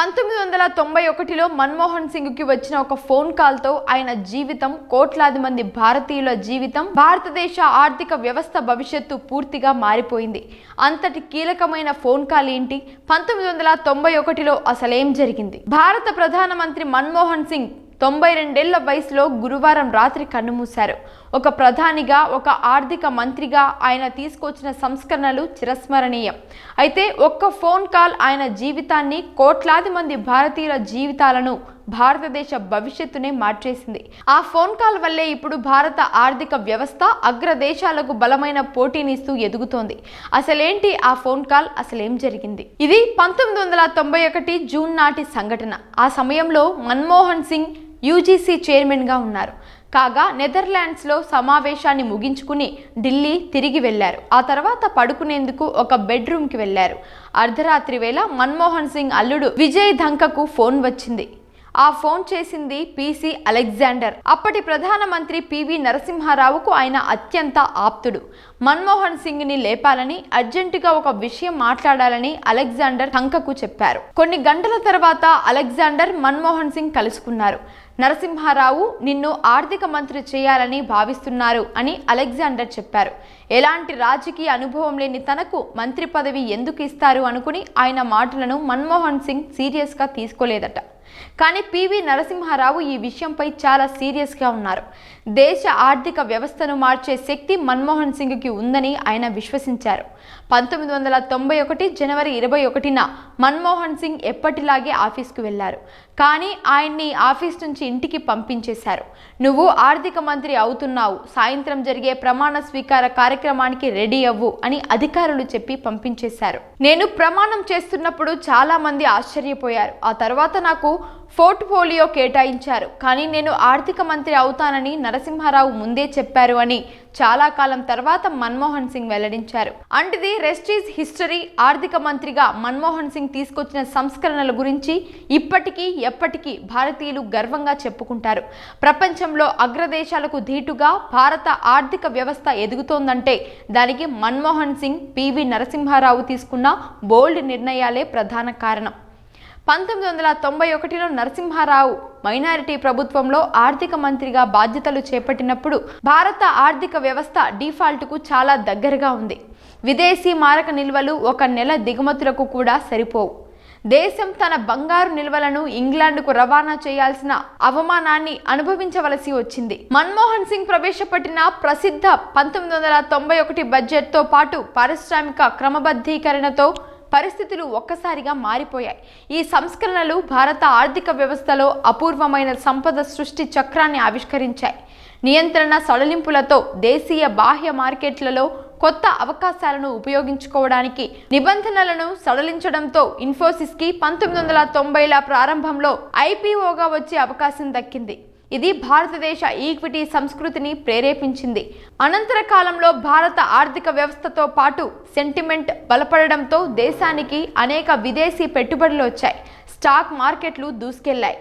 పంతొమ్మిది వందల తొంభై ఒకటిలో మన్మోహన్ సింగ్కి వచ్చిన ఒక ఫోన్ కాల్తో ఆయన జీవితం కోట్లాది మంది భారతీయుల జీవితం భారతదేశ ఆర్థిక వ్యవస్థ భవిష్యత్తు పూర్తిగా మారిపోయింది. అంతటి కీలకమైన ఫోన్ కాల్ ఏంటి? పంతొమ్మిది వందల తొంభై ఒకటిలో అసలేం జరిగింది? భారత ప్రధానమంత్రి మన్మోహన్ సింగ్ తొంభై రెండేళ్ళ వయసులో గురువారం రాత్రి కన్నుమూశారు. ఒక ప్రధానిగా ఒక ఆర్థిక మంత్రిగా ఆయన తీసుకొచ్చిన సంస్కరణలు చిరస్మరణీయం. అయితే ఒక్క ఫోన్ కాల్ ఆయన జీవితాన్ని కోట్లాది మంది భారతీయుల జీవితాలను భారతదేశ భవిష్యత్తునే మార్చేసింది. ఆ ఫోన్ కాల్ వల్లే ఇప్పుడు భారత ఆర్థిక వ్యవస్థ అగ్రదేశాలకు బలమైన పోటీనిస్తూ ఎదుగుతోంది. అసలేంటి ఆ ఫోన్ కాల్? అసలేం జరిగింది? ఇది పంతొమ్మిది వందల తొంభై ఒకటి జూన్ నాటి సంఘటన. ఆ సమయంలో మన్మోహన్ సింగ్ యూజీసీ చైర్మన్గా ఉన్నారు. కాగా నెదర్లాండ్స్లో సమావేశాన్ని ముగించుకుని ఢిల్లీ తిరిగి వెళ్ళారు. ఆ తర్వాత పడుకునేందుకు ఒక బెడ్రూమ్కి వెళ్ళారు. అర్ధరాత్రి వేళ మన్మోహన్ సింగ్ అల్లుడు విజయ్ ధంకకు ఫోన్ వచ్చింది. ఆ ఫోన్ చేసింది పిసి అలెగ్జాండర్. అప్పటి ప్రధానమంత్రి పివి నరసింహారావుకు ఆయన అత్యంత ఆప్తుడు. మన్మోహన్ సింగ్ని లేపాలని అర్జెంటుగా ఒక విషయం మాట్లాడాలని అలెగ్జాండర్ ధంకకు చెప్పారు. కొన్ని గంటల తర్వాత అలెగ్జాండర్ మన్మోహన్ సింగ్ కలుసుకున్నారు. నరసింహారావు నిన్ను ఆర్థిక మంత్రి చేయాలని భావిస్తున్నారు అని అలెగ్జాండర్ చెప్పారు. ఎలాంటి రాజకీయ అనుభవం లేని తనకు మంత్రి పదవి ఎందుకు ఇస్తారు అనుకుని ఆయన మాటలను మన్మోహన్ సింగ్ సీరియస్గా తీసుకోలేదట. కానీ పివి నరసింహారావు ఈ విషయంపై చాలా సీరియస్గా ఉన్నారు. దేశ ఆర్థిక వ్యవస్థను మార్చే శక్తి మన్మోహన్ సింగ్కి ఉందని ఆయన విశ్వసించారు. పంతొమ్మిది వందల తొంభై ఒకటి జనవరి ఇరవై ఒకటిన మన్మోహన్ సింగ్ ఎప్పటిలాగే ఆఫీస్కు వెళ్ళారు కానీ ఆయన్ని ఆఫీస్ నుంచి ఇంటికి పంపించేశారు. నువ్వు ఆర్థిక మంత్రి అవుతున్నావు. సాయంత్రం జరిగే ప్రమాణ స్వీకార కార్యక్రమానికి రెడీ అవ్వు అని అధికారులు చెప్పి పంపించేశారు. నేను ప్రమాణం చేస్తున్నప్పుడు చాలా మంది ఆశ్చర్యపోయారు. ఆ తర్వాత నాకు పోర్ట్ఫోలియో కేటాయించారు. కానీ నేను ఆర్థిక మంత్రి అవుతానని నరసింహారావు ముందే చెప్పారు అని చాలా కాలం తర్వాత మన్మోహన్ సింగ్ వెల్లడించారు. అంటిది రెస్ట్ ఈజ్ హిస్టరీ ఆర్థిక మంత్రిగా మన్మోహన్ సింగ్ తీసుకొచ్చిన సంస్కరణల గురించి ఇప్పటికీ ఎప్పటికీ భారతీయులు గర్వంగా చెప్పుకుంటారు. ప్రపంచంలో అగ్రదేశాలకు ధీటుగా భారత ఆర్థిక వ్యవస్థ ఎదుగుతోందంటే దానికి మన్మోహన్ సింగ్ పివి నరసింహారావు తీసుకున్న బోల్డ్ నిర్ణయాలే ప్రధాన కారణం. పంతొమ్మిది వందల తొంభై ఒకటిలో నరసింహారావు మైనారిటీ ప్రభుత్వంలో ఆర్థిక మంత్రిగా బాధ్యతలు చేపట్టినప్పుడు భారత ఆర్థిక వ్యవస్థ డిఫాల్ట్కు చాలా దగ్గరగా ఉంది. విదేశీ మారక నిల్వలు ఒక నెల దిగుమతులకు కూడా సరిపోవు. దేశం తన బంగారు నిల్వలను ఇంగ్లాండ్కు రవాణా చేయాల్సిన అవమానాన్ని అనుభవించవలసి వచ్చింది. మన్మోహన్ సింగ్ ప్రవేశపెట్టిన ప్రసిద్ధ పంతొమ్మిది వందల తొంభై ఒకటి బడ్జెట్తో పాటు పారిశ్రామిక క్రమబద్ధీకరణతో పరిస్థితులు ఒక్కసారిగా మారిపోయాయి. ఈ సంస్కరణలు భారత ఆర్థిక వ్యవస్థలో అపూర్వమైన సంపద సృష్టి చక్రాన్ని ఆవిష్కరించాయి. నియంత్రణ సడలింపులతో దేశీయ బాహ్య మార్కెట్లలో కొత్త అవకాశాలను ఉపయోగించుకోవడానికి నిబంధనలను సడలించడంతో ఇన్ఫోసిస్కి పంతొమ్మిది వందల తొంభైల ప్రారంభంలో ఐపీఓగా వచ్చే అవకాశం దక్కింది. ఇది భారతదేశ ఈక్విటీ సంస్కృతిని ప్రేరేపించింది. అనంతర కాలంలో భారత ఆర్థిక వ్యవస్థతో పాటు సెంటిమెంట్ బలపడడంతో దేశానికి అనేక విదేశీ పెట్టుబడులు వచ్చాయి. స్టాక్ మార్కెట్లు దూసుకెళ్ళాయి